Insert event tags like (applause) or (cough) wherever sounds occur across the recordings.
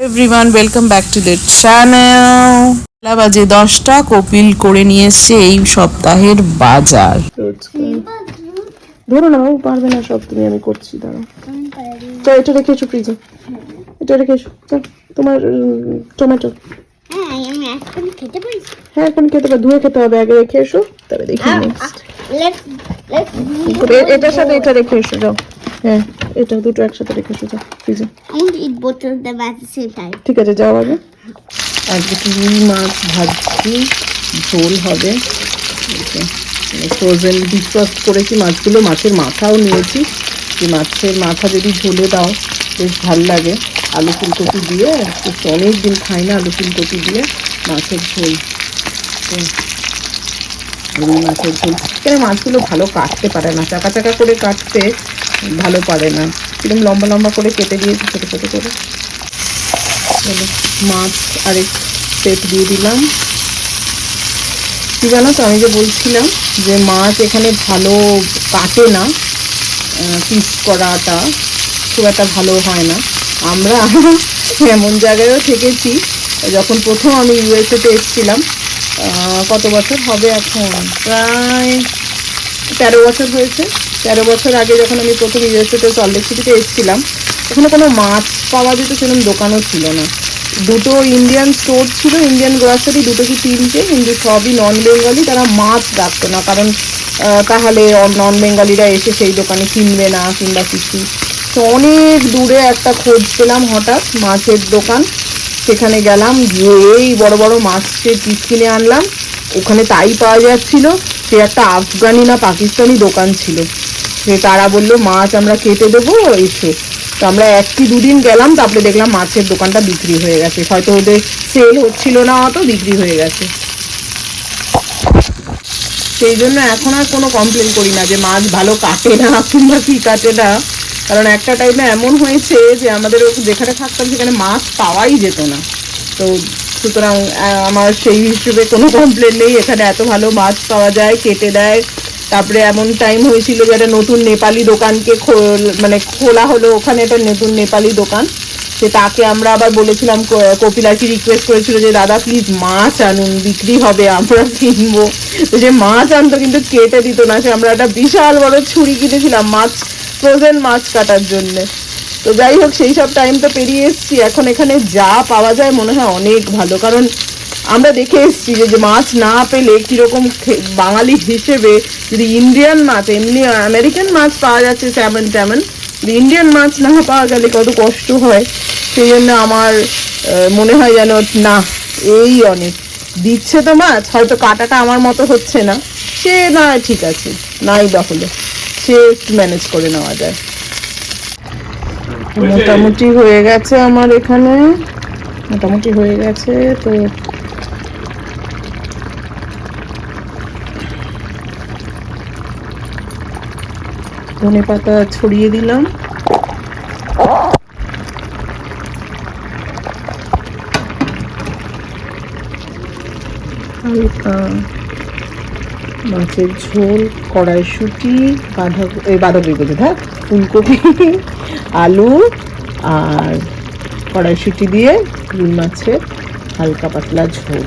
Everyone welcome back to the channel বাজে দশটা কপিল করে নিয়ে এসছে এই সপ্তাহের বাজার। ধরো না ও পারবে না সব তুমি আমি করছি দাঁড়াও। তো এটা রেখে এসো ফ্রিজে এটা রেখে এসো। তোমার টমেটো হ্যাঁ এখন খেতে পারি হ্যাঁ খেতে ধুয়ে খেতে হবে আগে রেখে এসো তবে দেখি এ- এটার সাথে এটা রেখে এসো যাও। হ্যাঁ এটা দুটো একসাথে রেখে যাও ফ্রিজে. ঠিক আছে যাও আগে। আজকে রুই মাছ ভাজছি ঝোল হবে। ফ্রোজেন ডিফ্রস্ট করেছি মাছগুলো মাছের মাথাও নিয়েছি। যে মাছের মাথা যদি ঝোলে দাও বেশ ভালো লাগে। আলু ফুলকপি দিয়ে অনেক দিন খাই না আলু ফুলকপি দিয়ে মাছের ঝোল। রুই মাছের ঝোল। এখানে মাছগুলো ভালো কাটতে পারে না চাকা চাকা করে কাটতে ভালো পারে না। কীরকম লম্বা লম্বা করে কেটে দিয়েছি, ছোটো ছোটো করে। মাছ আরেক সেট দিয়ে দিলাম। কি জানো তো, আমি যে বলছিলাম যে মাছ এখানে ভালো কাটে না পিস করাটা খুব একটা ভালো হয় না। আমরা (laughs) এমন জায়গায়ও থেকেছি, যখন প্রথম আমি ইউএসএতে এসেছিলাম কত বছর হবে এখন? প্রায় তেরো বছর হয়েছে। তেরো বছর আগে যখন আমি প্রথম ইউএসএতে সল্টলেক সিটিতে এসেছিলাম ওখানে কোনো মাছ পাওয়া যেত সেরকম দোকানও ছিল না। দুটো ইন্ডিয়ান স্টোর ছিল ইন্ডিয়ান গ্রসারি দুটো কি তিনটে, কিন্তু সবই নন বেঙ্গলি তারা মাছ রাখতো না। কারণ তাহলে নন বেঙ্গলিরা এসে সেই দোকানে কিনবে না, কিংবা কিছু। তো অনেক দূরে একটা খোঁজ পেলাম হঠাৎ, মাছের দোকান। সেখানে গেলাম, গিয়ে এই বড় বড় মাছের পিস কিনে আনলাম, ওখানে তাই পাওয়া যাচ্ছিল। সে একটা আফগানি না পাকিস্তানি দোকান ছিল। সে তারা বলল, মাছ আমরা কেটে দেবো এসে। তো আমরা এক কি দুদিন গেলাম, তারপরে দেখলাম মাছের দোকানটা বিক্রি হয়ে গেছে। হয়তো ওদের সেল হচ্ছিল না অত, বিক্রি হয়ে গেছে। সেই জন্য এখন আর কোনো কমপ্লেন করি না যে মাছ ভালো কাটে না কিংবা কি কাটে না। কারণ একটা টাইমে এমন হয়েছে যে আমাদের যেখানে থাকতাম, সেখানে মাছ পাওয়াই যেত না। তো সুতরাং আমার সেই হিসেবে কোনো কমপ্লেন নেই। এখানে এত ভালো মাছ পাওয়া যায়, কেটে দেয়। তারপরে এমন টাইম হয়েছিল যে একটা নতুন নেপালি দোকানকে খোল- মানে খোলা হলো। ওখানে একটা নতুন নেপালি দোকান। সে তাকে আমরা আবার বলেছিলাম, ক- কপিল আর কি রিকোয়েস্ট করেছিল যে, দাদা প্লিজ মাছ আনুন, বিক্রি হবে, আমরা কিনবো। তো সে মাছ আনতো, কিন্তু কেটে দিত না। সে আমরা একটা বিশাল বড় ছুরি কিনেছিলাম, মাছ ফ্রোজেন মাছ কাটার জন্যে। তো যাই হোক, সেই সব টাইম তো পেরিয়ে এসেছি। এখন এখানে যা পাওয়া যায় মনে হয় অনেক ভালো। কারণ আমরা দেখে এসেছি যে মাছ না পেলে কীরকম বাঙালি হিসেবে যদি ইন্ডিয়ান মাছ, এমনি আমেরিকান মাছ পাওয়া যাচ্ছে স্যামন ট্যামন ইন্ডিয়ান মাছ না পাওয়া গেলে কত কষ্ট হয়। সেই জন্য আমার মনে হয় যেন না, এই অনেক। দিচ্ছে তো মাছ, হয়তো কাটাটা আমার মতো হচ্ছে না। সে না, ঠিক আছে, নাই দখলে সে একটু ম্যানেজ করে নেওয়া যায়। মোটামুটি হয়ে গেছে আমার এখানে। মোটামুটি হয়ে গেছে তো ধনে পাতা ছড়িয়ে দিলাম। হালকা মাছের ঝোল কড়াইশুটি বাঁধা এই বাঁধাকপি বলছি হ্যাঁ ফুলকপি। আলু আর কড়াইশুটি দিয়ে রুই মাছের হালকা পাতলা ঝোল।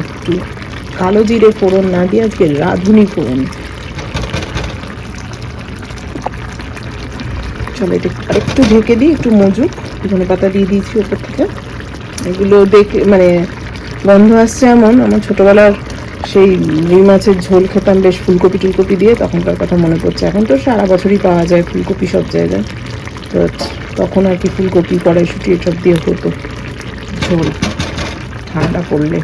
একটু কালো জিরে ফোড়ন না দিয়ে আজকে রাঁধুনি ফোড়ন। চলো এটা আরেকটু ঢেকে দিই, একটু মজুক ধনে পাতা দিয়ে দিয়েছি ওপর থেকে। এগুলো দেখে মানে গন্ধ আসছে এমন, আমার ছোটবেলার সেই রুই মাছের ঝোল খেতাম, বেশ ফুলকপি টুলকপি দিয়ে, তখনকার কথা মনে পড়ছে। এখন তো সারা বছরই পাওয়া যায় ফুলকপি সব জায়গায়। তো তখন আর কি ফুলকপি, কড়াইশুটি এসব দিয়ে হতো। ঝোল, ঠান্ডা পড়লে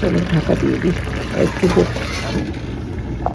চলো, ঢাকা দিয়ে দিই। একটু হোক।